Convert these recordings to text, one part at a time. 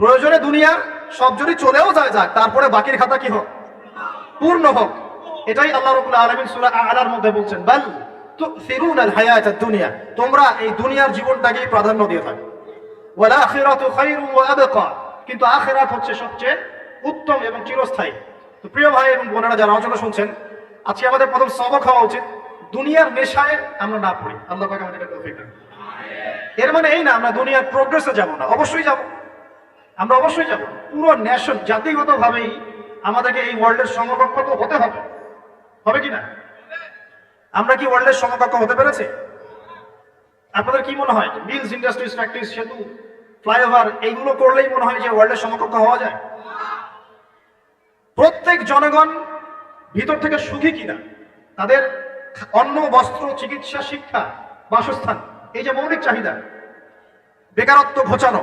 প্রয়োজনে দুনিয়ার সব যদি চলেও যায় যাক, তারপরে বাকির খাতা কি হোক? পূর্ণ হোক। এটাই আল্লাহ রবুল আলমিন সুরা আলার মধ্যে বলছেন, বাল তো ফিরুন আল হায়াত দুনিয়া তোমরা এই দুনিয়ার জীবনটাকেই প্রাধান্য দিয়ে থাকো। ওয়াল আখিরাতু খায়রুন ওয়া কিন্তু আখিরাত হচ্ছে সবচেয়ে উত্তম এবং চিরস্থায়ী। তো প্রিয় ভাই এবং বোনেরা যারা আলোচনা শুনছেন, আজকে আমাদের প্রথম সবক হওয়া উচিত। দুনিয়ার নেশায় আমরা না পড়ি। আল্লাহ আমাদের এর মানে এই না, আমরা দুনিয়ার প্রোগ্রেসে যাব না। অবশ্যই যাব। আমরা অবশ্যই যাব পুরো ন্যাশন জাতিগত ভাবেই আমাদেরকে এই ওয়ার্ল্ডের সমকক্ষ তো হতে হবে। হবে কি না? আমরা কি ওয়ার্ল্ডের সমকক্ষ হতে পেরেছি? আপনাদের কি মনে হয় মিলস ইন্ডাস্ট্রিজ, ফ্যাক্টরিজ, সেতু, ফ্লাইওভার, এইগুলো করলেই মনে হয় যে ওয়ার্ল্ডের সমকক্ষ হওয়া যায়? প্রত্যেক জনগণ ভিতর থেকে সুখী কিনা? তাদের অন্ন, বস্ত্র, চিকিৎসা, শিক্ষা, বাসস্থান, এই যে মৌলিক চাহিদা, বেকারত্ব ঘোচানো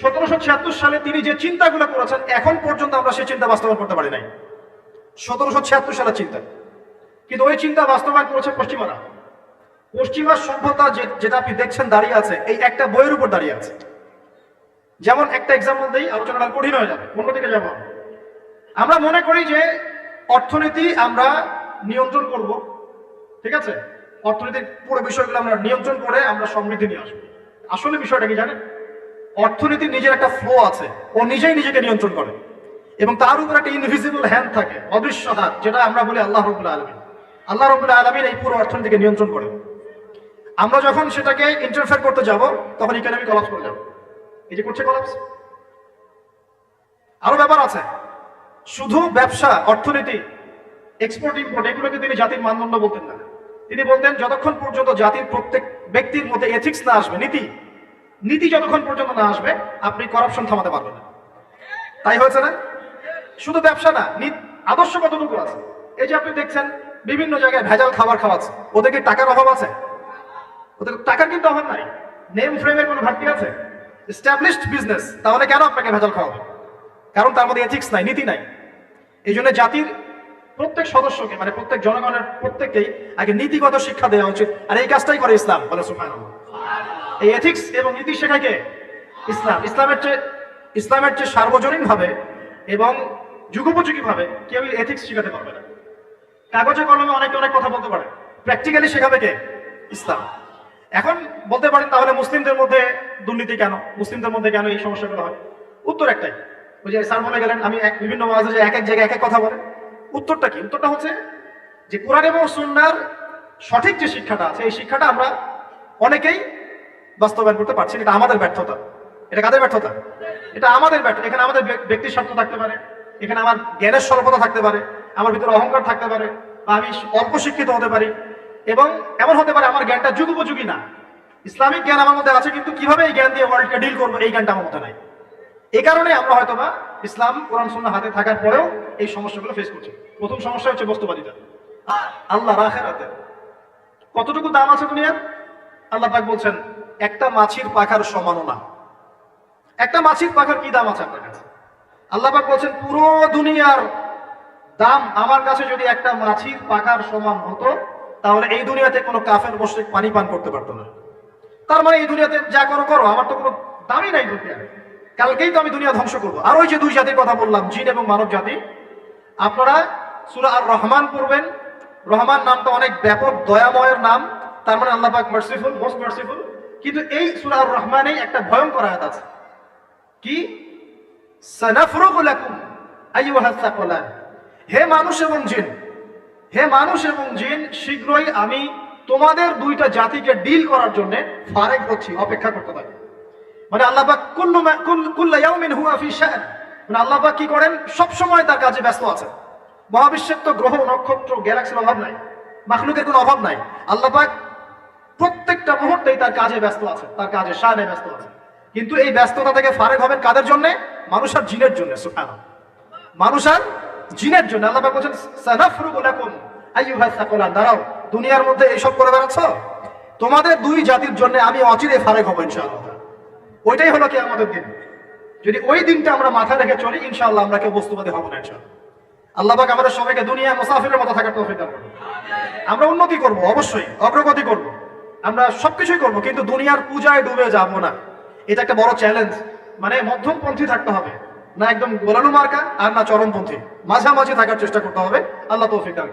সতেরোশো ছিয়াত্তর সালে তিনি যে চিন্তাগুলো করেছেন, এখন পর্যন্ত আমরা সেই চিন্তা বাস্তবায়ন করতে পারি নাই। সতেরোশো ছিয়াত্তর সালের চিন্তা। কিন্তু ওই চিন্তা বাস্তবায়ন করেছে পশ্চিমারা। পশ্চিমা সভ্যতা যেটা আপনি দেখছেন দাঁড়িয়ে আছে, এই একটা বইয়ের উপর দাঁড়িয়ে আছে। যেমন একটা এক্সাম্পল দিই, আলোচনাটা কঠিন হয়ে যাবে, অন্যদিকে যাব। আমরা মনে করি যে অর্থনীতি আমরা নিয়ন্ত্রণ করব, ঠিক আছে? অর্থনীতির পুরো বিষয়গুলো আমরা নিয়ন্ত্রণ করে আমরা সমৃদ্ধি নিয়ে আসব। আসলে বিষয়টা কি জানেন? অর্থনীতির নিজের একটা ফ্লো আছে। ও নিজেই নিজেকে নিয়ন্ত্রণ করে। এবং তার উপর একটা ইনভিজিবল হ্যান্ড থাকে, অদৃশ্য হাত, যেটা আমরা বলি আল্লাহ রবুল্লা আলমিন। আল্লাহ রবুল্লা আলমিন এই পুরো অর্থনীতিকে নিয়ন্ত্রণ করে। আমরা যখন সেটাকে ইন্টারফেয়ার করতে যাব, তখন ইকোনমি কলাপস করে যাবে এই যে করছে কলাপস আরও ব্যাপার আছে। শুধু ব্যবসা, অর্থনীতি এক্সপোর্ট ইম্পোর্ট এগুলোকে তিনি জাতির মানদণ্ড বলতেন না। তিনি বলতেন, যতক্ষণ পর্যন্ত জাতির প্রত্যেক ব্যক্তির মধ্যে এথিক্স না আসবে, নীতি নীতি যতক্ষণ পর্যন্ত না আসবে, আপনি করাপশন থামাতে পারবেন না। তাই হয়েছে না? শুধু ব্যবসা না আদর্শ কতটুকু আছে? এই যে আপনি দেখছেন, বিভিন্ন জায়গায় ভেজাল খাবার খাওয়াচ্ছে। ওদেরকে টাকার অভাব আছে? ওদের টাকার কিন্তু অভাব নাই। নেম ফ্রেমের কোনো ঘাটতি আছে? এস্টাবলিশড বিজনেস তাহলে কেন আপনাকে ভেজাল খাওয়াবে? কারণ তার মধ্যে এথিক্স নাই, নীতি নাই। এই জন্য জাতির প্রত্যেক সদস্যকে মানে প্রত্যেক জনগণের প্রত্যেককেই আগে নীতিগত শিক্ষা দেওয়া উচিত। আর এই কাজটাই করে ইসলাম, বলে সুবহানাল্লাহ। এই এথিক্স এবং নীতি শেখায় কে ইসলাম, ইসলামের চেয়ে ইসলামের চেয়ে সার্বজনীন ভাবে এবং যুগোপযোগী ভাবে কেউ এথিক্স শেখাতে পারবে না। কাগজে কলমে অনেকে, অনেক কথা বলতে পারে। প্র্যাকটিক্যালি শেখাবে কে? ইসলাম। এখন বলতে পারেন তাহলে মুসলিমদের মধ্যে দুর্নীতি কেন? মুসলিমদের মধ্যে কেন এই সমস্যাগুলো হয়? উত্তর একটাই। ওই যে স্যার বলে গেলেন, আমি এক, বিভিন্ন যে এক এক জায়গায় এক এক কথা বলে। উত্তরটা কি? উত্তরটা হচ্ছে যে কোরআন এবং সুন্নার সঠিক যে শিক্ষাটা আছে, এই শিক্ষাটা আমরা অনেকেই বাস্তবায়ন করতে পারছি এটা আমাদের ব্যর্থতা। এটা কাদের ব্যর্থতা? এটা আমাদের ব্যর্থ এখানে আমাদের ব্যক- ব্যক্তির স্বার্থ থাকতে পারে, এখানে আমার জ্ঞানের স্বল্পতা থাকতে পারে, আমার ভিতরে অহংকার থাকতে পারে, বা আমি অল্প শিক্ষিত হতে পারি। এবং এমন হতে পারে আমার জ্ঞানটা যুগোপযোগী না। ইসলামিক জ্ঞান আমার মধ্যে আছে, কিন্তু কীভাবে এই জ্ঞান দিয়ে ওয়ার্ল্ডকে ডিল করব, এই জ্ঞানটা আমার মধ্যে নাই। এই কারণে আমরা হয়তো বা ইসলাম, কোরআন, সুন্নাহ হাতে থাকার পরেও এই সমস্যাগুলো ফেস করছি। প্রথম সমস্যা হচ্ছে বস্তুবাদিতা। আল্লাহ রাখেরাতে কতটুকু দাম আছে দুনিয়ার? আল্লাহ পাক বলছেন একটা মাছির পাখার সমানও না একটা মাছির পাখার কি দাম আছে আপনার কাছে? আল্লাহ পাক বলছেন, পুরো দুনিয়ার দাম আমার কাছে যদি একটা মাছির পাখার সমান হতো, তাহলে এই দুনিয়াতে কোনো কাফের বসে পানি পান করতে পারতো না। তার মানে এই দুনিয়াতে যা করো করো, আমার তো কোনো দামই নাই দুনিয়া কালকেই তো আমি দুনিয়া ধ্বংস করব। আর ওই যে দুই জাতির কথা বললাম, জিন এবং মানব জাতি, আপনারা সুরা আর রহমান পড়বেন। রহমান নামটা অনেক ব্যাপক, দয়াময়ের নাম। তার মানে আল্লাহ পাক মার্সিফুল মোস্ট মার্সিফুল কিন্তু এই সুরা আর রহমানেই একটা ভয়ঙ্কর আয়াত আছে। কি? হে মানুষ এবং জিন, হে মানুষ এবং জিন, শীঘ্রই আমি তোমাদের দুইটা জাতিকে ডিল করার জন্য ফারেক হচ্ছি, অপেক্ষা করতে থাকি। মানে আল্লাহ পাক কুল্লু কুল্লা মানে আল্লাহ কি করেন? সব সময় তার কাজে ব্যস্ত আছে মহাবিশ্বের তো গ্রহ, নক্ষত্র গ্যালাক্সির অভাব নাই। মাখলুকের কোনো অভাব নাই। আল্লাহ পাক প্রত্যেকটা মুহূর্তেই তার কাজে ব্যস্ত আছে, তার কাজে শানে ব্যস্ত আছে। কিন্তু এই ব্যস্ততা থেকে ফারেক হবেন কাদের জন্য? মানুষ আর জিনের জন্য মানুষ আর জিনের জন্য। আল্লাহ বলছেন দাঁড়াও, দুনিয়ার মধ্যে এইসব করে বেড়াচ্ছ? তোমাদের দুই জাতির জন্য আমি অচিরে ফারেক হব, ইনশাআল্লাহ। ওইটাই হলো কি আমাদের দিন। যদি ওই দিনটা আমরা মাথায় রেখে চলি, ইনশাআল্লাহ আমরা কেউ বস্তুবাদী হব না, ইনশাআল্লাহ। আল্লাহ পাক আমাদের সবাইকে দুনিয়া মুসাফিরের মতো থাকার করুন। আমরা উন্নতি করব, অবশ্যই। অগ্রগতি করব। আমরা সবকিছুই করব, কিন্তু দুনিয়ার পূজায় ডুবে যাব না। এটা একটা বড় চ্যালেঞ্জ মানে মধ্যমপন্থী থাকতে হবে। না একদম গোলালু মার্কা আর না চরমপন্থী। মাঝামাঝি থাকার চেষ্টা করতে হবে। আল্লাহ তৌফিক দান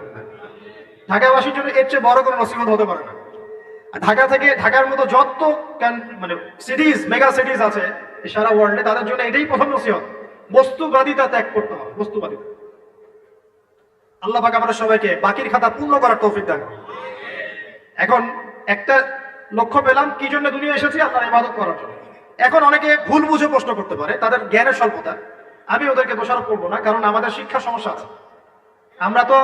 ঢাকাবাসীর জন্য এর চেয়ে বড় কোনো নসিহত হতে পারে না। ঢাকা থেকে ঢাকার মতো যত মানে সিটিজ মেগা সিটিজ আছে সারা ওয়ার্ল্ডে তাদের জন্য এটাই প্রথম নসিহত। বস্তুবাদিতা ত্যাগ করতে হবে, বস্তুবাদিতা। আল্লাহ পাক আমাদের সবাইকে বাকির খাতা পূর্ণ করার তৌফিক দান এখন একটা লক্ষ্য পেলাম, কি জন্য দুনিয়া এসেছি? আল্লাহর ইবাদত করার জন্য। এখন অনেকে ভুল বুঝে প্রশ্ন করতে পারে, তাদের জ্ঞানের স্বল্পতা। আমি ওদেরকে দোষারোপ করব না, কারণ আমাদের শিক্ষা সমস্যা আছে। আমরা তো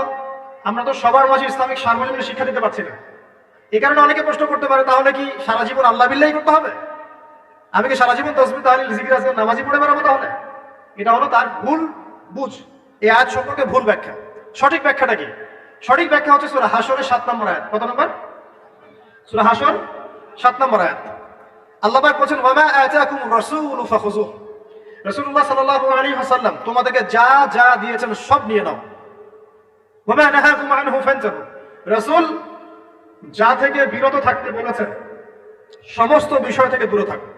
আমরা তো সবার মাঝে ইসলামিক সার্বজনীন শিক্ষা দিতে পারছি না। এই কারণে অনেকে প্রশ্ন করতে পারে, তাহলে কি সারা জীবন আল্লাহ বিল্লাহি করতে হবে? আমি কি সারা জীবন তসবি তাহলিল, জিকির, আজকাল নামাজি পড়ে বেড়াবো তাহলে? এটা হলো তার ভুল বুঝ। এই আয়াত সম্পর্কে ভুল ব্যাখ্যা। সঠিক ব্যাখ্যাটা কি? সঠিক ব্যাখ্যা হচ্ছে সুরা হাসরের সাত নম্বর আয়াত। কত নম্বর? সুরা হাসর, সাত নম্বর আয়াত। আল্লাহ পাক বলছেন, ওয়ামা আতাকুম রাসূলু ফাখুযুহু। রাসূলুল্লাহ সাল্লাল্লাহু আলাইহি ওয়াসাল্লাম, তোমাদেরকে যা যা দিয়েছেন সব নিয়ে নাও। ওয়ামা নাহাকুম আনহু ফান্তাহু। রাসূল যা থেকে বিরত থাকতে বলেছেন, সমস্ত বিষয় থেকে দূরে থাকো।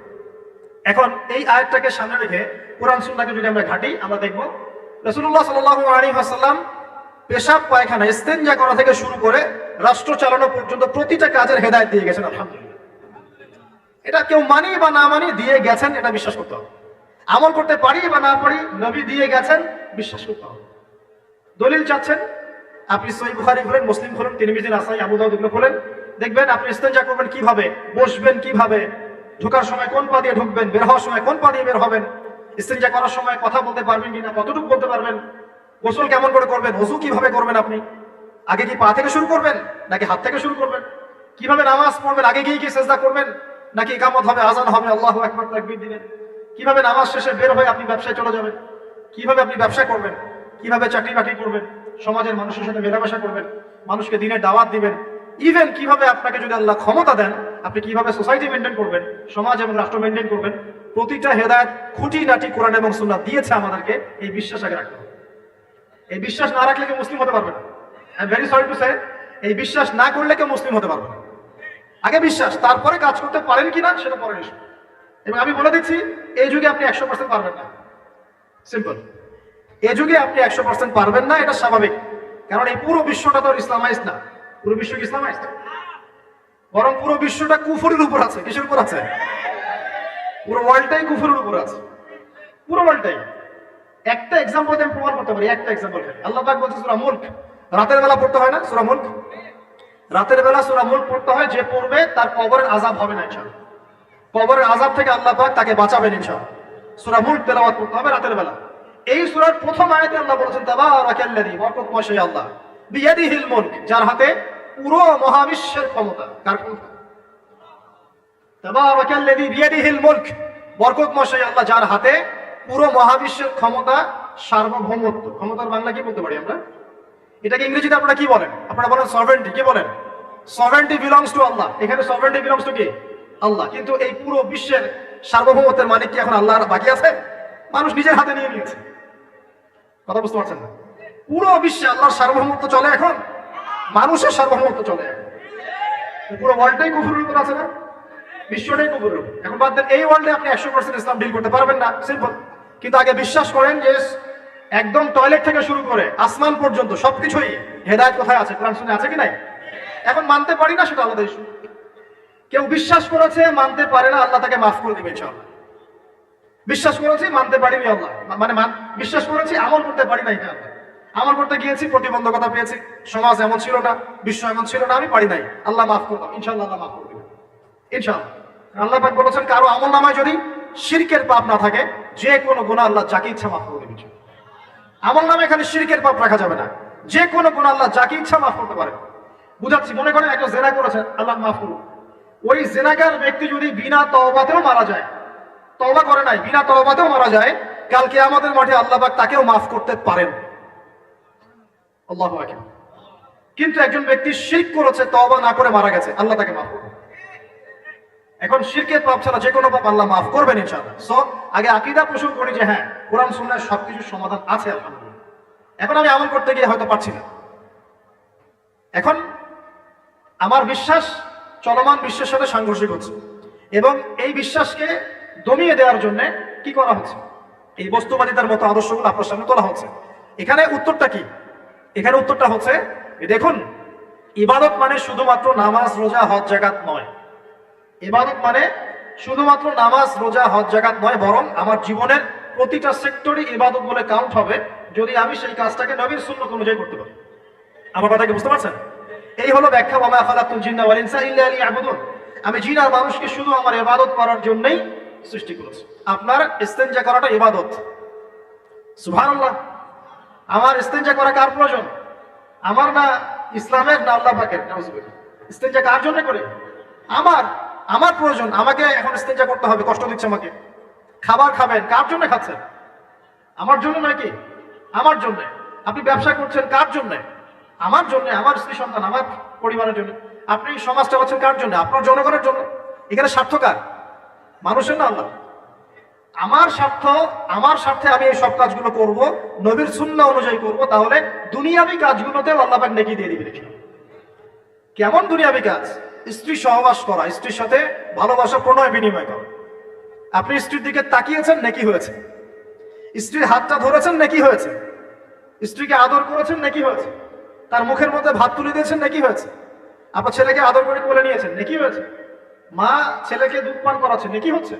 এখন এই আয়াতটাকে সামনে রেখে কোরআন সুন্নাহকে যদি আমরা ঘাঁটি, আমরা দেখব, রাসূলুল্লাহ সাল্লাল্লাহু আলাইহি ওয়াসাল্লাম পেশাব পায়খানা, ইস্তেঞ্জা করা থেকে শুরু করে রাষ্ট্র চালানো পর্যন্ত প্রতিটা কাজের হেদায়েত দিয়ে গেছেন, আলহামদুলিল্লাহ। এটা কেউ মানি বা না মানি দিয়ে গেছেন, এটা বিশ্বাস করতে হবে। আমল করতে পারি বা না পারি, নবী দিয়ে গেছেন, বিশ্বাস করতে হবে। দলিল চাচ্ছেন, আপনি সহি বুখারি খোলেন, মুসলিম খোলেন, তিরমিজি, নাসাই, আবু দাউদ এগুলো খোলেন। দেখবেন আপনি ইস্তেঞ্জা করবেন কীভাবে, বসবেন কীভাবে, ঢোকার সময় কোন পা দিয়ে ঢুকবেন, বের হওয়ার সময় কোন পা দিয়ে বের হবেন, ইস্তেঞ্জা করার সময় কথা বলতে পারবেন কিনা, কতটুকু বলতে পারবেন গোসল কেমন করে করবেন? ওযু কীভাবে করবেন আপনি? আগে কি পা থেকে শুরু করবেন, নাকি হাত থেকে শুরু করবেন? কীভাবে নামাজ পড়বেন? আগে গিয়ে কি সেজদা করবেন? নাকি ইকামত হবে, আজান হবে? আল্লাহ আকবার, তাকবীর দিবেন। কীভাবে নামাজ শেষে বের হয়ে আপনি ব্যবসায় চলে যাবেন? কীভাবে আপনি ব্যবসা করবেন? কীভাবে চাকরি বাকরি করবেন? সমাজের মানুষের সাথে মেলামেশা করবেন? মানুষকে দিনের দাওয়াত দিবেন? ইভেন কীভাবে আপনাকে যদি আল্লাহ ক্ষমতা দেন, আপনি কীভাবে সোসাইটি মেনটেন করবেন? সমাজ এবং রাষ্ট্র মেনটেন করবেন? প্রতিটা হেদায়ত খুঁটি নাটি কোরআন এবং সুন্নাহ দিয়েছে আমাদেরকে, এই বিশ্বাস আগে রাখতে হবে। এই বিশ্বাস না রাখলে কেউ মুসলিম হতে পারবে না। I very sorry to say এই বিশ্বাস না করলে কেউ মুসলিম হতে পারবে না। আগে বিশ্বাস, তারপরে কাজ করতে পারেন কিনা সেটা পরে ইস্যু এবং আমি বলে দিচ্ছি, এই যুগে আপনি একশো পার্সেন্ট পারবেন না। সিম্পল এ যুগে আপনি একশো পার্সেন্ট পারবেন না, এটা স্বাভাবিক। কারণ এই পুরো বিশ্বটা তো ইসলামাইজ না। পুরো বিশ্ব ইসলামাইজ বরং পুরো বিশ্বটা কুফুরের উপর আছে। কিসের উপর আছে? পুরো ওয়ার্ল্ডটাই কুফুরের উপর আছে। পুরো ওয়ার্ল্ডটাই একটা এক্সাম্পল আমি প্রমাণ করতে পারি, একটা এক্সাম্পল আল্লাহ পাক বলছে সূরা মুলক। রাতের বেলা পড়তে হয় না সূরা মুলক? রাতের বেলা সূরা মুলক পড়তে হয়, যে পড়বে তার কবরের আযাব হবে না ইনশাআল্লাহ। কবরের আযাব থেকে আল্লাহ পাক তাকে বাঁচাবেন ইনশাআল্লাহ। সূরা মুলক তেলাওয়াত করতে হবে রাতের বেলা। এই সূরার প্রথম আয়াতে আল্লাহ বলেছেন, তাবারাকাল্লাযী বরকতময় সেই আল্লাহ। বিয়াদিহিল মুলক যার হাতে পুরো মহাবিশ্বের ক্ষমতা। কার ক্ষমতা? তাবারাকাল্লাযী বিয়াদিহিল মুলক বরকতময় সেই আল্লাহ, যার হাতে পুরো মহাবিশ্বের ক্ষমতা সার্বভৌমত্ব। ক্ষমতার বাংলা কি বলতে পারি আমরা? এটাকে ইংরেজিতে আপনারা কি বলেন? আপনারা বলেন সভারেন্টি কি বলেন? সভারেন্টি বিলংস টু আল্লাহ এখানে সভারেন্টি বিলংস টু কি? আল্লাহ। কিন্তু এই পুরো বিশ্বের সার্বভৌমত্বের মালিক কি এখন আল্লাহর বাকি আছে? মানুষ নিজের হাতে নিয়ে নিয়েছে। কথা বুঝতে পারছেন না? পুরো বিশ্বে আল্লাহর সার্বভৌমত্ব চলে এখন? মানুষের সার্বভৌমত্ব চলে এখন। পুরো ওয়ার্ল্ডটাই কুফুরের উপর আছে না? বিশ্বটাই কুফুরের উপর। এখন বাদ দেন, এই ওয়ার্ল্ডে আপনি একশো পার্সেন্ট ইসলাম ডিল করতে পারবেন না। সিম্পল কিন্তু আগে বিশ্বাস করেন যে একদম টয়লেট থেকে শুরু করে আসমান পর্যন্ত সবকিছুই হেদায়ত কোথায় আছে? কোরআন শুনে আছে কি নাই? এখন মানতে পারি না সেটা আলাদা ইস্যু কেউ বিশ্বাস করেছে, মানতে পারে না, আল্লাহ তাকে মাফ করে দিবে, ইনশাআল্লাহ। বিশ্বাস করেছি, মানতে পারিনি আল্লাহ। মানে বিশ্বাস করেছি, আমল করতে পারি না এটা। আমল করতে গিয়েছি, প্রতিবন্ধকতা পেয়েছি। সমাজ এমন ছিল না, বিশ্ব এমন ছিল না, আমি পারি নাই। আল্লাহ মাফ করতাম ইনশাআল্লাহ আল্লাহ মাফ করে দিবেন ইনশাআল্লাহ। আল্লাহ পাক বলেছেন, কারও আমল নামায় যদি শিরকের পাপ না থাকে, যে কোনো গুনাহ আল্লাহ যাকে ইচ্ছা মাফ করে দিবেন আমল নামে এখানে শিরকের পাপ রাখা যাবে না। যে কোনো গুনাহ আল্লাহ যাকে ইচ্ছা মাফ করতে পারে। বুঝাচ্ছি, মনে করেন একটা জেনা করেছেন, আল্লাহ মাফ করুন। ওই জেনাকার ব্যক্তি যদি বিনা তওবাতেও মারা যায়, তওবা করে নাই, বিনা তওবাতেও মারা যায় কালকে আমাদের মাঠে আল্লাহ পাক তাকেও মাফ করতে পারেন। আল্লাহ কিন্তু একজন ব্যক্তি শিখ করেছে, তওবা না করে মারা গেছে, আল্লাহ তাকে মাফ করবে এখন শিরকের পাপ ছাড়া যে কোনো পাপ আল্লাহ মাফ করবেন সো আগে আকীদা পোষণ করি যে হ্যাঁ কোরআন সুন্নাহর সবকিছুর সমাধান আছে, আলহামদুলিল্লাহ। এখন আমি আমল করতে গিয়ে হয়তো পারছি না। এখন আমার বিশ্বাস, চলমান বিশ্বের সাথে সাংঘর্ষিক হচ্ছে। এবং এই বিশ্বাসকে দমিয়ে দেওয়ার জন্য কি করা হচ্ছে? এই বস্তুবাদিতার মতো আদর্শগুলো আপনার সামনে তোলা হচ্ছে। এখানে উত্তরটা কি? এখানে উত্তরটা হচ্ছে দেখুন, ইবাদত মানে শুধুমাত্র নামাজ, রোজা, হজ জাগাত নয়। ইবাদত মানে শুধুমাত্র নামাজ, রোজা, হজ জাগাত নয়, বরং আমার জীবনের প্রতিটা সেক্টরই ইবাদত বলে কাউন্ট হবে যদি আমি সেই কাজটাকে নবীর সুন্নত অনুযায়ী করতে পারি। আমার কথা কি বুঝতে পারছেন? এই হলো ব্যাখ্যা বাবা খালাকুল জিন্না ওয়াল ইনসা ইল্লা লিয়াবুদুন। আমি জিন আর মানুষকে শুধু আমার ইবাদত করার জন্যই সৃষ্টি করেছি। আপনার ইস্তেনজা করাটা ইবাদত। সুবহানাল্লাহ। আমার ইস্তেনজা করা কার প্রয়োজন? আমার না ইসলামের না আল্লাহ পাকের? ইস্তেনজা কার জন্য করে? আমার। আমার প্রয়োজন, আমাকে এখন ইস্তেনজা করতে হবে, কষ্ট দিচ্ছে আমাকে। খাবার খাবেন, কার জন্য খাচ্ছেন? আমার জন্য নাকি আমার জন্য। আপনি ব্যবসা করছেন কার জন্য? আমার জন্য, আমার স্ত্রী সন্তান, আমার পরিবারের জন্য। আপনি সমাজ চালাচ্ছেন কার জন্য? আপনার জনগণের জন্য। এখানে স্বার্থ কার? মানুষের না আল্লাহ আমার স্বার্থ, আমার স্বার্থে আমি এই সব কাজগুলো করব, নবীর সুন্নাহ অনুযায়ী করব, তাহলে দুনিয়াবি কাজগুলোতেও আল্লাহ নেকি দিয়ে দিবে কেমন দুনিয়াবি কাজ? স্ত্রী সহবাস করা, স্ত্রীর সাথে ভালোবাসা, প্রণয়, বিনিময় করা। আপনি স্ত্রীর দিকে তাকিয়েছেন নাকি হয়েছে? স্ত্রীর হাতটা ধরেছেন নাকি হয়েছে? স্ত্রীকে আদর করেছেন নাকি হয়েছে? তার মুখের মধ্যে ভাত তুলে দিয়েছেন নাকি হয়েছে? আপনার ছেলেকে আদর করে কোলে নিয়েছেন নাকি হয়েছে? মা ছেলেকে দুধ পান করাচ্ছে নাকি হচ্ছে?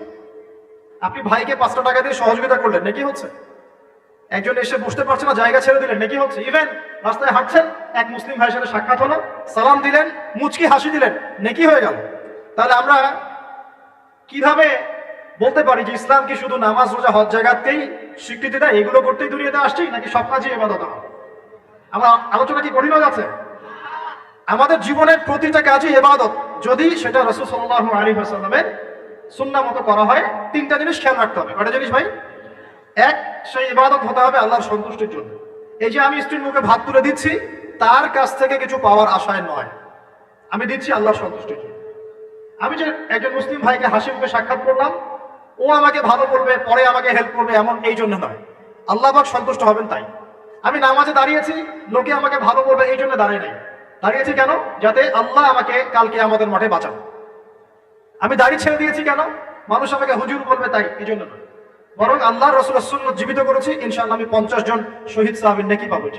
আপনি ভাইকে পাঁচটা টাকা দিয়ে সহযোগিতা করলেন নাকি হচ্ছে? একজন এসে বসতে পারছে না, জায়গা ছেড়ে দিলেন। নাকি হচ্ছে? ইভেন রাস্তায় হাঁটছেন, এক মুসলিম ভাইয়ের সাথে সাক্ষাৎ হলো, সালাম দিলেন, মুচকি হাসি দিলেন, নাকি হয়ে গেল। তাহলে আমরা কীভাবে বলতে পারি যে ইসলাম কি শুধু নামাজ, রোজা, হজ জায়গাতেই স্বীকৃতি দেয়? এগুলো করতেই দুনিয়াতে আসছি, নাকি সব কাজে এবাদত আমার আলোচনা কি কঠিন হয়ে যাচ্ছে? আমাদের জীবনের প্রতিটা কাজই এবাদত যদি সেটা রসুল সাল্লাহ আলী হাসাল্লামের সুন্না মতো করা হয়, তিনটা জিনিস খেয়াল রাখতে হবে। কটা জিনিস ভাই? এক, সেই ইবাদত হতে হবে আল্লাহর সন্তুষ্টির জন্য। এই যে আমি স্ত্রীর মুখে ভাত তুলে দিচ্ছি, তার কাছ থেকে কিছু পাওয়ার আশায় নয়। আমি দিচ্ছি আল্লাহর সন্তুষ্টির জন্য। আমি যে একজন মুসলিম ভাইকে হাসি মুখে সাক্ষাৎ করলাম, ও আমাকে ভালো করবে, পরে আমাকে হেল্প করবে, এমন এই জন্য নয়। আল্লাহ পাক সন্তুষ্ট হবেন তাই। আমি নামাজে দাঁড়িয়েছি, লোকে আমাকে ভালো করবে, এই জন্য দাঁড়িয়ে নাই। দাঁড়িয়েছি কেন? যাতে আল্লাহ আমাকে কালকে আমাদের মাঠে বাঁচান। আমি দাঁড়িয়ে ছেড়ে দিয়েছি কেন? মানুষ আমাকে হুজুর বলবে তাই, এই জন্য নয়। বরং আল্লাহ রসুল সুন্নত জীবিত করেছি, ইনশাআল্লাহ আমি পঞ্চাশ জন শহীদ সাহাবির নাকি পাবো।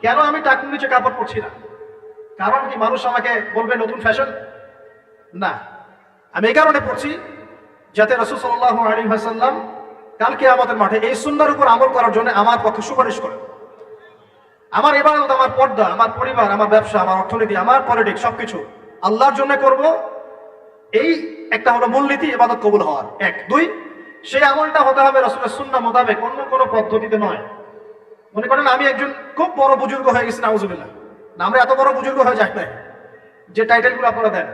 কেন আমি টাকুর নিচে কাপড় পরছি না? কারণ কি মানুষ আমাকে বলবে নতুন ফ্যাশন না। আমি এই কারণে পড়ছি যাতে রসুল সাল্লাহ আলী হাসাল্লাম কালকে আমাদের মাঠে এই সুন্দর উপর আমল করার জন্য আমার পক্ষে সুপারিশ করে আমার এবারত আমার পর্দা, আমার পরিবার, আমার ব্যবসা, আমার অর্থনীতি, আমার পলিটিক্স সবকিছু আল্লাহর জন্য করব। এই একটা হলো মূলনীতি এবাদত কবুল হওয়ার। এক। দুই সেই আমলটা হতে হবে রসুলের সুন্না মোতাবেক, অন্য কোনো পদ্ধতিতে নয়। মনে করেন, আমি একজন খুব বড় বুজুর্গ হয়ে গেছি, নাউজুবিল্লাহ। না, আমরা এত বড় বুজুর্গ হয়ে যাই না যে টাইটেলগুলো আপনারা দেন।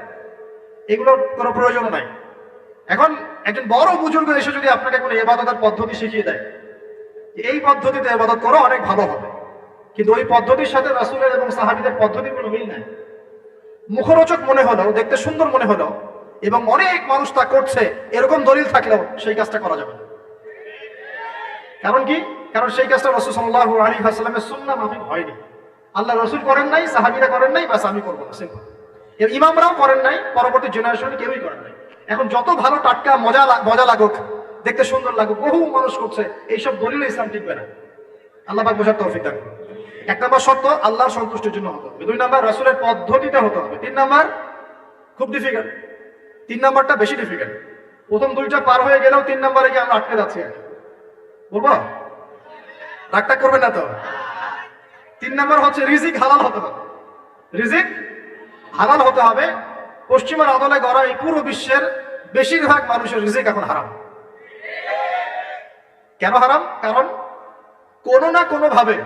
এগুলোর কোনো প্রয়োজন নাই। এখন একজন বড় বুজুর্গ এসে যদি আপনাকে কোনো এবাদতের পদ্ধতি শিখিয়ে দেয় এই পদ্ধতিতে এবাদত করো, অনেক ভালো হবে। কিন্তু ওই পদ্ধতির সাথে রাসুলের এবং সাহাবিদের পদ্ধতির কোনো মিল নাই। মুখরোচক মনে হলো দেখতে সুন্দর মনে হলো এবং অনেক মানুষ তা করছে, এরকম দলিল থাকলেও সেই কাজটা করা যাবে কারণ কি? কারণ সেই কাজটা রসুল সাল্লাহ আলী হাসলামের সুন্না মাফিক হয়নি। আল্লাহ রসুল করেন নাই, সাহাবিরা করেন নাই বাস আমি করব না সিম্পল ইমামরাও করেন নাই, পরবর্তী জেনারেশন কেউই করেন নাই। এখন যত ভালো টাটকা, মজা মজা লাগুক, দেখতে সুন্দর লাগুক, বহু মানুষ করছে, এইসব দলিল ইসলাম টিকবে না। আল্লাহ পাক বোঝার তৌফিক করুন। এক নম্বর শর্ত, আল্লাহর সন্তুষ্টির জন্য হতে হবে। দুই নম্বর, রাসুলের পদ্ধতিতে হতে হবে। তিন নম্বর, খুব ডিফিকাল্ট তিন নম্বরটা বেশি ডিফিকাল্ট প্রথম দুইটা পার হয়ে গেলেও তিন নম্বরে গিয়ে আমরা আটকে যাচ্ছি। বলব? রাগটা করবেন না তো? তিন নম্বর হচ্ছে রিজিক হালাল হতে হবে। রিজিক হালাল হতে হবে। পশ্চিমের আদলে গড়া এই পুরো বিশ্বের বেশিরভাগ মানুষের রিজিক এখন হারাম। কেন হারাম? কারণ কোনো না কোনো ভাবে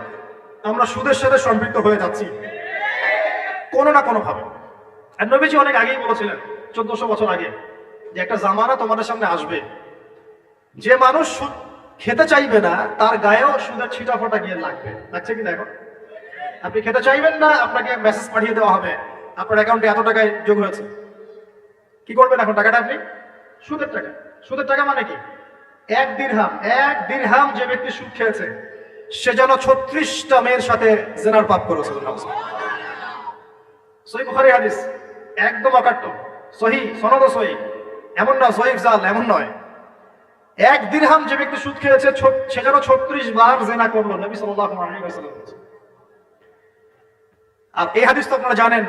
আমরা সুদের সাথে সম্পৃক্ত হয়ে যাচ্ছি। কোনো না কোনো ভাবে নবীজি অনেক আগেই বলেছিলেন চোদ্দশো বছর আগে যে একটা জামানা তোমাদের সামনে আসবে। যে মানুষ সুদ খেতে চাইবে না, তার গায়েও সুদের ছিটা ফোটা গিয়ে লাগবে। লাগছে কি দেখো আপনি খেতে চাইবেন না, আপনাকে মেসেজ পাঠিয়ে দেওয়া হবে। আপনার অ্যাকাউন্টে এত টাকায় যোগ হয়েছে। কি করবেন এখন টাকাটা আপনি? সুদের টাকা। সুদের টাকা মানে কি? এক দিরহাম এক দিরহাম যে ব্যক্তি সুদ খেয়েছে, সে যেন ছত্রিশটা মেয়ের সাথে জেনার পাপ করেছে। সহি বুখারি হাদিস, একদম অকাট্য। সহি সনদ সহি। এমন না সহি জাল, এমন নয়। এক দিরহাম যে ব্যক্তি সুদ খেয়েছে সে যেন ছত্রিশ বার জেনা করল, নবী। আর এই হাদিস তো আপনারা জানেন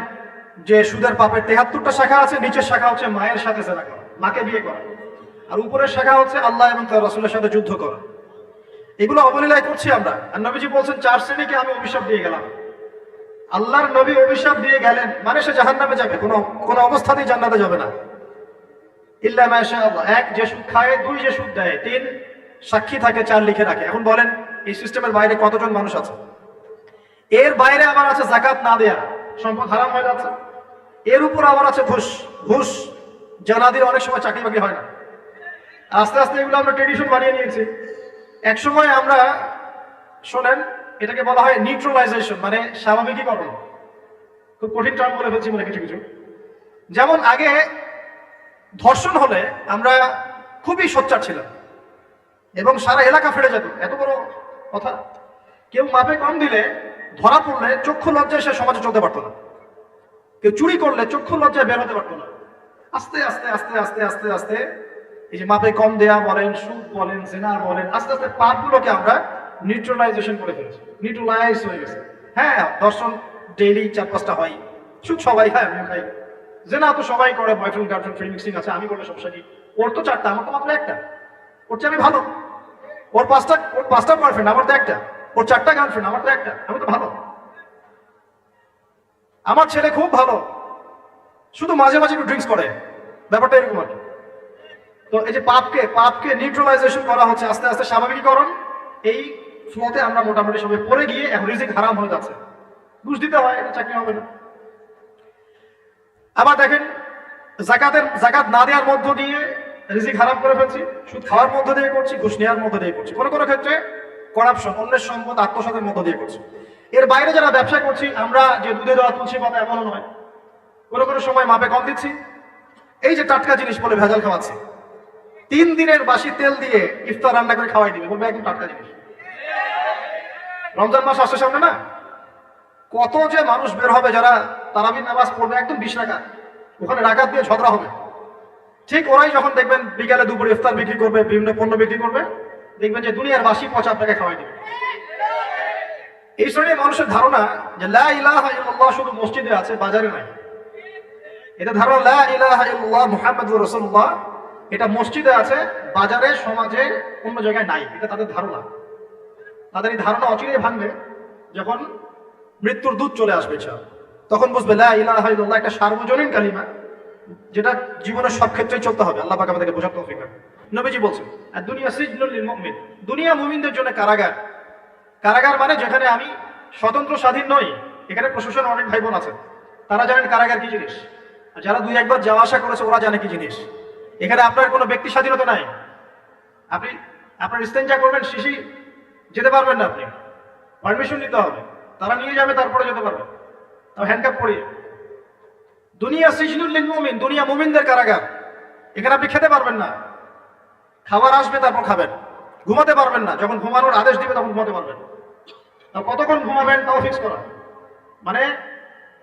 যে সুদের পাপের তেহাত্তরটা শাখা আছে, নিচের শাখা হচ্ছে মায়ের সাথে জেনা করা, মাকে বিয়ে করা। আর উপরের শাখা হচ্ছে আল্লাহ এবং তার রসুলের সাথে যুদ্ধ করা। এগুলো অবলীলায় করছি আমরা। আর নবীজি বলছেন, চার শ্রেণীকে আমি অভিশাপ দিয়ে গেলাম। আল্লাহর নবী অভিশাপ দিয়ে গেলেন মানে সে জাহান নামে যাবে, কোনো কোনো অবস্থাতেই জান্নাতে যাবে না। ইল্লা এক যে সুদ খায়, দুই যে সুদ দেয়, তিন সাক্ষী থাকে, চার লিখে রাখে। এখন বলেন, এই সিস্টেমের বাইরে কতজন মানুষ আছে? এর বাইরে আবার আছে জাকাত না দেয়া, সম্পদ হারাম হয়ে যাচ্ছে। এর উপর আবার আছে ঘুষ ঘুষ, জানাদির অনেক সময় চাকরি বাকরি হয় না। আস্তে আস্তে এগুলো আমরা ট্রেডিশন বানিয়ে নিয়েছি। এক সময় আমরা, শোনেন এটাকে বলা হয় নিউট্রালাইজেশন মানে স্বাভাবিকীকরণ। খুব কঠিন টার্ম বলে ফেলছি মনে কিছু কিছু। যেমন আগে ধর্ষণ হলে আমরা খুবই সোচ্চার ছিলাম এবং সারা এলাকা ফেটে যেত। এত বড় কথা। কেউ মাপে কম দিলে ধরা পড়লে চক্ষু লজ্জায় সে সমাজে চলতে পারতো না। কেউ চুরি করলে চক্ষু লজ্জায় বের হতে পারতো না। আস্তে আস্তে আস্তে আস্তে আস্তে আস্তে এই যে মাপে কম দেয়া বলেন, সুদ বলেন, জেনা বলেন, আস্তে আস্তে পাপগুলোকে আমরা নিউট্রালাইজেশন করে ফেলেছে নিউট্রালাইজ হয়ে গেছে। হ্যাঁ দর্শন ডেইলি চার পাঁচটা হয়। সুদ সবাই খায়, আমিও খাই। জেনা তো সবাই করে বয়ফ্রেন্ড গার্লফ্রেন্ড ফ্রি মিক্সিং আছে, আমি করলে সমস্যা কি? ওর তো চারটা, আমার তো মাত্র একটা। ওর চেয়ে আমি ভালো। ওর পাঁচটা ওর পাঁচটা বয়ফ্রেন্ড আমার তো একটা। ওর চারটা গার্লফ্রেন্ড আমার তো একটা। আমি তো ভালো। আমার ছেলে খুব ভালো। শুধু মাঝে মাঝে একটু ড্রিঙ্কস করে। ব্যাপারটা এরকম আর। তো এই যে পাপকে পাপকে নিউট্রালাইজেশন করা হচ্ছে, আস্তে আস্তে স্বাভাবিকীকরণ, এই ফ্লোতে আমরা মোটামুটি সবাই পড়ে গিয়ে এখন রিজিক হারাম হয়ে যাচ্ছে। ঘুষ দিতে হয় চাকরি হবে না। আবার দেখেন, জাকাতের জাকাত না দেওয়ার মধ্য দিয়ে রিজিক হারাম করে ফেলছি। সুদ খাওয়ার মধ্য দিয়ে করছি, ঘুষ নেওয়ার মধ্য দিয়ে করছি। কোনো কোনো ক্ষেত্রে করাপশন অন্যের সম্পদ, আত্মসাতের মধ্য দিয়ে করছি। এর বাইরে যারা ব্যবসা করছি, আমরা যে দুধে দেওয়া তুলছি কথা এমনও নয়। কোনো কোনো সময় মাপে কম দিচ্ছি। এই যে টাটকা জিনিস বলে ভেজাল খাওয়াচ্ছি। তিন দিনের বাসি তেল দিয়ে ইফতার রান্না করে খাওয়াই দিবে, বলবে একদম টাটকা জিনিস। রমজান মাস আসছে সামনে না? কত যে মানুষ বের হবে যারা তারাবির নামাজ পড়বে একদম বিশ রাকাত। ওখানে রাকাত দিয়ে ঝগড়া হবে। ঠিক ওরাই যখন দেখবেন বিকালে দুপুরে ইফতার বিক্রি করবে, বিভিন্ন পণ্য বিক্রি করবে, দেখবেন যে দুনিয়ার বাসি পচা আপনাকে খাওয়াই দিবে। এই শ্রেণির মানুষের ধারণা যে লা ইলাহা ইল্লাল্লাহ শুধু মসজিদে আছে, বাজারে নাই। এটা ধারণা লা ইলাহা ইল্লাল্লাহ এটা মসজিদে আছে, বাজারে, সমাজে, অন্য জায়গায় নাই। এটা তাদের ধারণা। তাদের এই ধারণা অচিরেই ভাঙবে যখন মৃত্যুর দূত চলে আসবে ইনশাআল্লাহ। তখন বুঝবে, লা ইলাহা ইল্লাল্লাহ, একটা সার্বজনীন কালিমা যেটা জীবনের সব ক্ষেত্রেই চলতে হবে। আল্লাহ পাক আমাদেরকে বোঝার তৌফিক। নবীজি বলছেন আর দুনিয়া সিজনুল লিল দুনিয়া মুমিনদের জন্য কারাগার। কারাগার মানে যেখানে আমি স্বতন্ত্র স্বাধীন নই, এখানে প্রশাসন অনেক ভাই বোন আছে। তারা জানেন কারাগার কি জিনিস। আর যারা দুই একবার যাওয়া আসা করেছে, ওরা জানে কি জিনিস। এখানে আপনার কোনো ব্যক্তি স্বাধীনতা নাই। আপনি, আপনার ইস্তেঞ্জা করবেন, শিশি যেতে পারবেন না আপনি। পারমিশন নিতে হবে। তারা নিয়ে যাবে, তারপরে যেতে পারবেন তাও হ্যান্ডকাপ পরিয়ে। দুনিয়া সিজনুল্লিল মুমিন, দুনিয়া মুমিনদের কারাগার। এখানে আপনি খেতে পারবেন না। খাবার আসবে, তারপর খাবেন। ঘুমাতে পারবেন না। যখন ঘুমানোর আদেশ দিবে, তখন ঘুমাতে পারবেন। কতক্ষণ ঘুমাবেন, তাও ফিক্স করা। মানে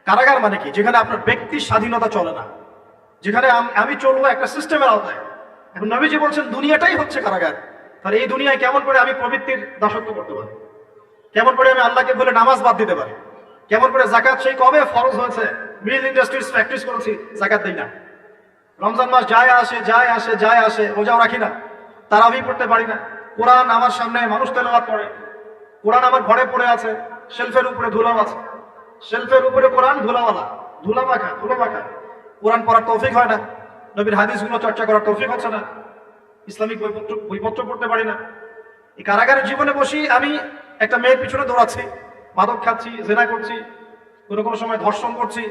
কারাগার মানে কি? যেখানে আপনার ব্যক্তির স্বাধীনতা চলে না। যেখানে আমি চলবো একটা সিস্টেমের আওতায়। এখন নবীজি বলছেন, দুনিয়াটাই হচ্ছে কারাগার। তাহলে এই দুনিয়ায় কেমন করে আমি প্রবৃত্তির দাসত্ব করতে পারি? কেমন করে আমি আল্লাহকে বলে নামাজ বাদ দিতে পারি? কেমন করে জাকাত সেই কবে ফরজ হয়েছে? মিল ইন্ডাস্ট্রিজ প্র্যাকটিস করেছি জাকাত দিই না। রমজান মাস যায় আসে যায় আসে যায় আসে, রোজাও রাখি না। তারা আমি পড়তে পারি না। কোরআন আমার সামনে মানুষ তেলাওয়াত করে। কোরআন আমার ঘরে পড়ে আছে, শেলফের উপরে ধুলাও আছে। শেলফের উপরে কোরআন ধুলাওয়ালা। ধুলা মাখা ধুলো মাখা কোরআন পড়ার তৌফিক হয় না। নবীর হাদিসগুলো চর্চা করার তৌফিক হচ্ছে না। ইসলামিক বইপত্র বইপত্র পড়তে পারি না। এই কারাগারের জীবনে বসি আমি একটা মেয়ের পিছনে দৌড়াচ্ছি, মাদক খাচ্ছি, জেনা করছি, কোনো কোনো সময় ধর্ষণ করছি,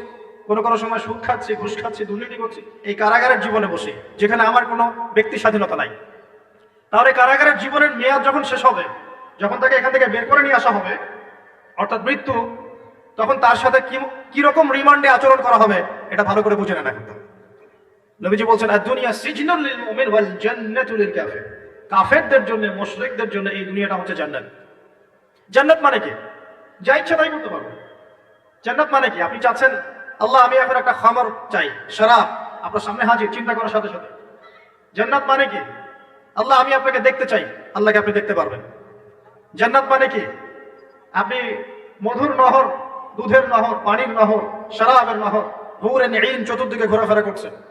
কোনো কোনো সময় সুখ খাচ্ছি, ঘুষ খাচ্ছি, দুর্নীতি করছি। এই কারাগারের জীবনে বসি, যেখানে আমার কোনো ব্যক্তি স্বাধীনতা নাই। তাহলে কারাগারের জীবনের মেয়াদ যখন শেষ হবে, যখন তাকে এখান থেকে বের করে নিয়ে আসা হবে, অর্থাৎ মৃত্যু, তখন তার সাথে কি কীরকম রিমান্ডে আচরণ করা হবে, এটা ভালো করে বুঝে নেন এখন নবীজি বলছেন আর দুনিয়া সিজনুল লিল মুমিন ওয়াল জান্নাতু লিল কাফির। কাফেরদের জন্য, মুশরিকদের জন্য এই দুনিয়াটা হচ্ছে জান্নাত। জান্নাত মানে কি? যা ইচ্ছা তাই করতে পারবে। জান্নাত মানে কি? আপনি চাচ্ছেন, আল্লাহ, আমি এখন একটা খামর চাই, শরাব। আপনার সামনে হাজির, চিন্তা করার সাথে সাথে। জান্নাত মানে কি? আল্লাহ, আমি আপনাকে দেখতে চাই, আল্লাহকে আপনি দেখতে পারবেন। জান্নাত মানে কি? আপনি মধুর নহর, দুধের নহর, পানির নহর, শরাবের নহর হুরে নিন চতুর্দিকে ঘোরাফেরা করছেন।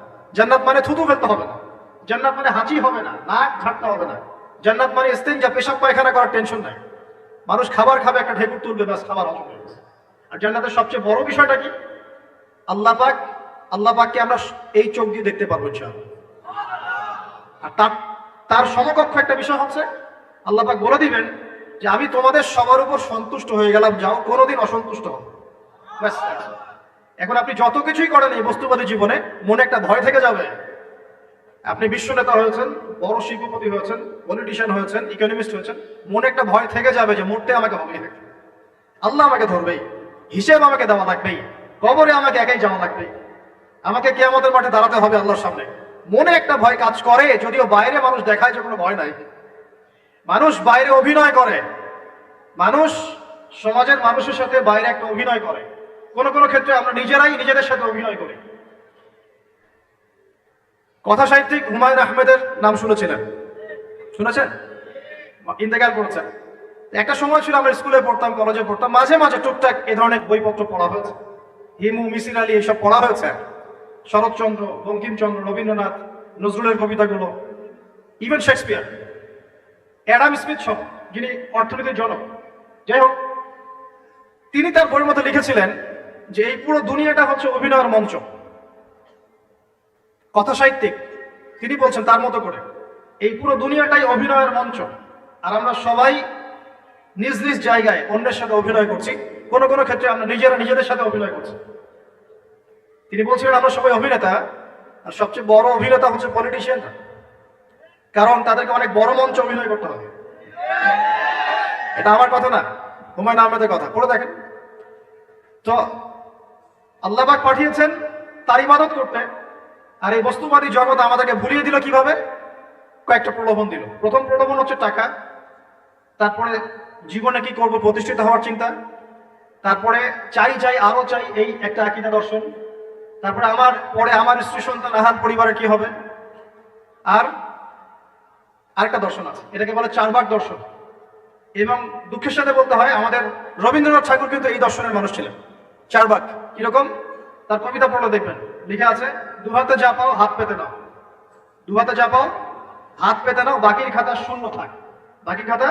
জান্নাত মানে থুতু ফেলতে হবে না। জান্নাত মানে হাঁচি হবে না নাক ঝাড়তে হবে না। জান্নাত মানে যা পেশাব পায়খানা করার টেনশন নাই। মানুষ খাবার খাবে একটা ঢেকুর তুলবে ব্যাস খাবার হজম হয়ে আর জান্নাতের সবচেয়ে বড় বিষয়টা কি? আল্লাহ পাক আল্লাহ পাককে আমরা এই চোখ দিয়ে দেখতে পারব ইনশাআল্লাহ। আর তার তার সমকক্ষ একটা বিষয় হচ্ছে আল্লাহ পাক বলে দিবেন যে আমি তোমাদের সবার উপর সন্তুষ্ট হয়ে গেলাম যাও কোনোদিন অসন্তুষ্ট হবে ব্যাস, এখন আপনি যত কিছুই করেন এই বস্তুবাদী জীবনে, মনে একটা ভয় থেকে যাবে। আপনি বিশ্ব নেতা হয়েছেন, বড় শিল্পপতি হয়েছেন পলিটিশিয়ান হয়েছেন ইকোনমিস্ট হয়েছেন, মনে একটা ভয় থেকে যাবে যে মরতে আমাকে হবে। আল্লাহ আমাকে ধরবেই, হিসেব আমাকে দেওয়া লাগবেই, কবরে আমাকে একাই যাওয়া লাগবেই। আমাকে কে আমাদের মাঠে দাঁড়াতে হবে আল্লাহর সামনে। মনে একটা ভয় কাজ করে, যদিও বাইরে মানুষ দেখায় যে কোনো ভয় নাই। মানুষ বাইরে অভিনয় করে। মানুষ সমাজের মানুষের সাথে বাইরে একটা অভিনয় করে। কোন কোন ক্ষেত্রে আমরা নিজেরাই নিজেদের সাথে অভিনয় করি। কথা সাহিত্যিক হুমায়ুন আহমেদের নাম শুনেছিলেন। শুনেছেন? ইন্তেকাল করেছেন। একটা সময় ছিল আমরা স্কুলে পড়তাম, কলেজে পড়তাম, মাঝে মাঝে টুকটাক এ ধরনের বইপত্র পড়া হয়েছে। হিমু, মিসির আলী এইসব পড়া হয়েছে। শরৎচন্দ্র, বঙ্কিমচন্দ্র, রবীন্দ্রনাথ, নজরুলের কবিতাগুলো ইভেন শেক্সপিয়ার অ্যাডাম স্মিথ সহ, যিনি অর্থনীতির জনক। যাই হোক, তিনি তার বইয়ের মধ্যে লিখেছিলেন যে এই পুরো দুনিয়াটা হচ্ছে অভিনয়ের মঞ্চ। কথা সাহিত্যিক, তিনি বলছেন তার মতো করে, এই পুরো দুনিয়াটাই অভিনয়ের মঞ্চ। আর আমরা সবাই নিজ নিজ জায়গায় অন্যের সাথে অভিনয় করছি। কোনো কোনো ক্ষেত্রে আমরা নিজেরা নিজেদের সাথে অভিনয় করছি। তিনি বলছিলেন, আমরা সবাই অভিনেতা, আর সবচেয়ে বড় অভিনেতা হচ্ছে পলিটিশিয়ানরা কারণ তাদেরকে অনেক বড় মঞ্চ অভিনয় করতে হবে। এটা আমার কথা না, হুমায়ুন আহমেদের কথা। পড়ে দেখেন। তো আল্লাহবাক পাঠিয়েছেন, তার ইবাদত করতে। আর এই বস্তুবাদী জগৎ আমাদেরকে ভুলিয়ে দিল কীভাবে? কয়েকটা প্রলোভন দিল। প্রথম প্রলোভন হচ্ছে টাকা। তারপরে জীবনে কি করব? প্রতিষ্ঠিত হওয়ার চিন্তা। তারপরে চাই চাই আরও চাই, এই একটা আকিদা দর্শন। তারপরে আমার, পরে আমার স্ত্রী সন্তান আহার পরিবারে কি হবে? আর আরেকটা দর্শন আছে। এটাকে বলে চারবার দর্শন। এবং দুঃখের সাথে বলতে হয়, আমাদের রবীন্দ্রনাথ ঠাকুর কিন্তু এই দর্শনের মানুষ ছিলেন। চারবাক কীরকম? তার কবিতা পড়লে দেখবেন। লিখে আছে দু হাতে যা পাও হাত পেতে নাও দু হাতে যা পাও হাত পেতে নাও বাকির খাতা শূন্য থাক। বাকি খাতা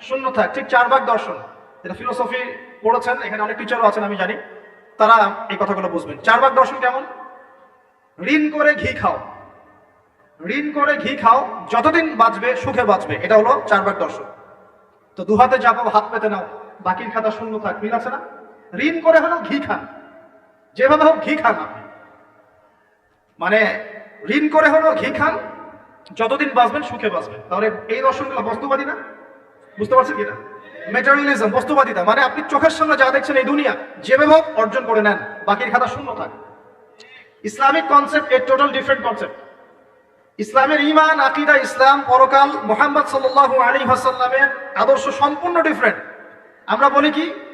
শূন্য থাক। ঠিক চারবাক দর্শন। এটা ফিলোসফি পড়েছেন, এখানে অনেক টিচারও আছেন, আমি জানি। তারা এই কথাগুলো বুঝবেন। চারবাক দর্শন কেমন? ঋণ করে ঘি খাও। ঋণ করে ঘি খাও, যতদিন বাঁচবে, সুখে বাঁচবে। এটা হলো চারবাক দর্শন। তো দু হাতে যা পাও হাত পেতে নাও বাকির খাতা শূন্য থাক। মিল আছে না? ঋণ করে হলো ঘি খান। যেভাবে হোক ঘি খান আপনি। মানে ঋণ করে হলো ঘি খান, যতদিন বাঁচবেন সুখে বাঁচবেন। তাহলে এই দর্শনগুলো বস্তুবাদী না? বুঝতে পারছেন কিনা মেটারিয়ালিজম বস্তুবাদিতা মানে আপনি চোখের সামনে যা দেখছেন এই দুনিয়া, যেভাবে হোক অর্জন করে নেন, বাকির খাতা শূন্য থাক। ইসলামিক কনসেপ্ট এর টোটাল ডিফারেন্ট কনসেপ্ট ইসলামের ইমান আকিদা, ইসলাম, পরকাল, মোহাম্মদ সাল্লাহ আলী হাসাল্লামের আদর্শ সম্পূর্ণ ডিফারেন্ট আমরা বলি কি?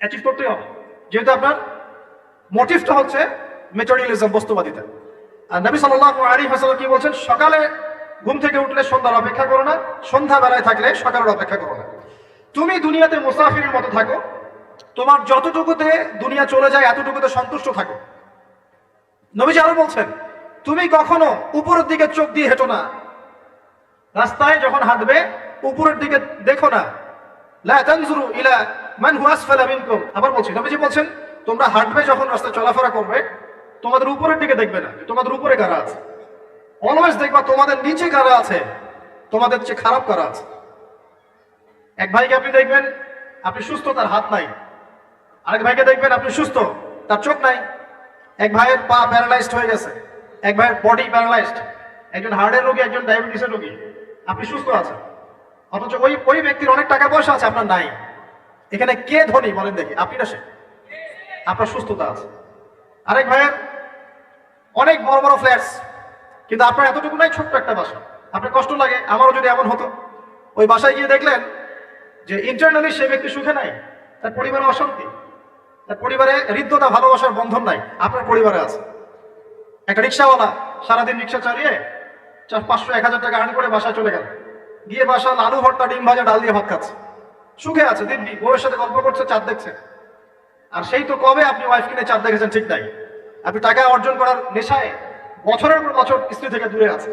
অ্যাচিভ করতেই হবে। যেহেতু আপনার মোটিভটা হচ্ছে মেটোরিয়ালিজম বস্তুবাদিতা। আর নবী সাল্লাল্লাহু আলাইহি ওয়াসাল্লাম কি বলছেন? সকালে ঘুম থেকে উঠলে সন্ধ্যার অপেক্ষা করো না সন্ধ্যা বেলায় থাকলে সকালের অপেক্ষা করো না। তুমি দুনিয়াতে মুসাফিরের মতো থাকো, তোমার যতটুকুতে দুনিয়া চলে যায়, এতটুকুতে সন্তুষ্ট থাকো। নবীজি আরও বলছেন, তুমি কখনো উপরের দিকে চোখ দিয়ে হেঁটো না। রাস্তায় যখন হাঁটবে, উপরের দিকে দেখো না। ইলা মান হু আসফালা মিনকুম। আবার বলছি, নবীজি বলছেন, তোমরা হাঁটবে যখন রাস্তায় চলাফেরা করবে, তোমাদের উপরের দিকে দেখবে না, তোমাদের উপরে কারা আছে? অলওয়েজ দেখবা তোমাদের নিচে কারা আছে? তোমাদের চেয়ে খারাপ কারা আছে? এক ভাইকে আপনি দেখবেন, আপনি সুস্থ, তার হাত নাই। আরেক ভাইকে দেখবেন, আপনি সুস্থ, তার চোখ নাই। এক ভাইয়ের পা প্যারালাইজড হয়ে গেছে। এক ভাইয়ের বডি প্যারালাইজড একজন হার্টের রোগী, একজন ডায়াবেটিসের রোগী। আপনি সুস্থ আছেন। অথচ ওই ওই ব্যক্তির অনেক টাকা পয়সা আছে, আপনার নাই। এখানে কে ধনী বলেন দেখি, আপনি না সে? আপনার সুস্থতা আছে। আরেক ভাইয়ের অনেক বড় বড় ফ্ল্যাটস, কিন্তু আপনার এতটুকু নাই, ছোট্ট একটা বাসা। আপনার কষ্ট লাগে, আমারও যদি এমন হতো। ওই বাসায় গিয়ে দেখলেন যে ইন্টারনালি সে ব্যক্তি সুখে নাই, তার পরিবারে অশান্তি, তার পরিবারে হৃদ্যতা, ভালোবাসার বন্ধন নাই, আপনার পরিবারে আছে। একটা রিক্সাওয়ালা সারাদিন রিক্সা চালিয়ে চার পাঁচশো, এক হাজার টাকা আর্ন করে বাসায় চলে গেল। গিয়ে বাসা আলু ভর্তা, ডিম ভাজা, ডাল দিয়ে ভাত খাচ্ছে। সুখে আছে দিব্যি বউয়ের সাথে গল্প করছে, চাঁদ দেখছে। আর সেই তো কবে আপনি ওয়াইফ কিনে চাঁদ দেখেছেন, ঠিক নাই। আপনি টাকা অর্জন করার নেশায় বছরের পর বছর স্ত্রী থেকে দূরে আছে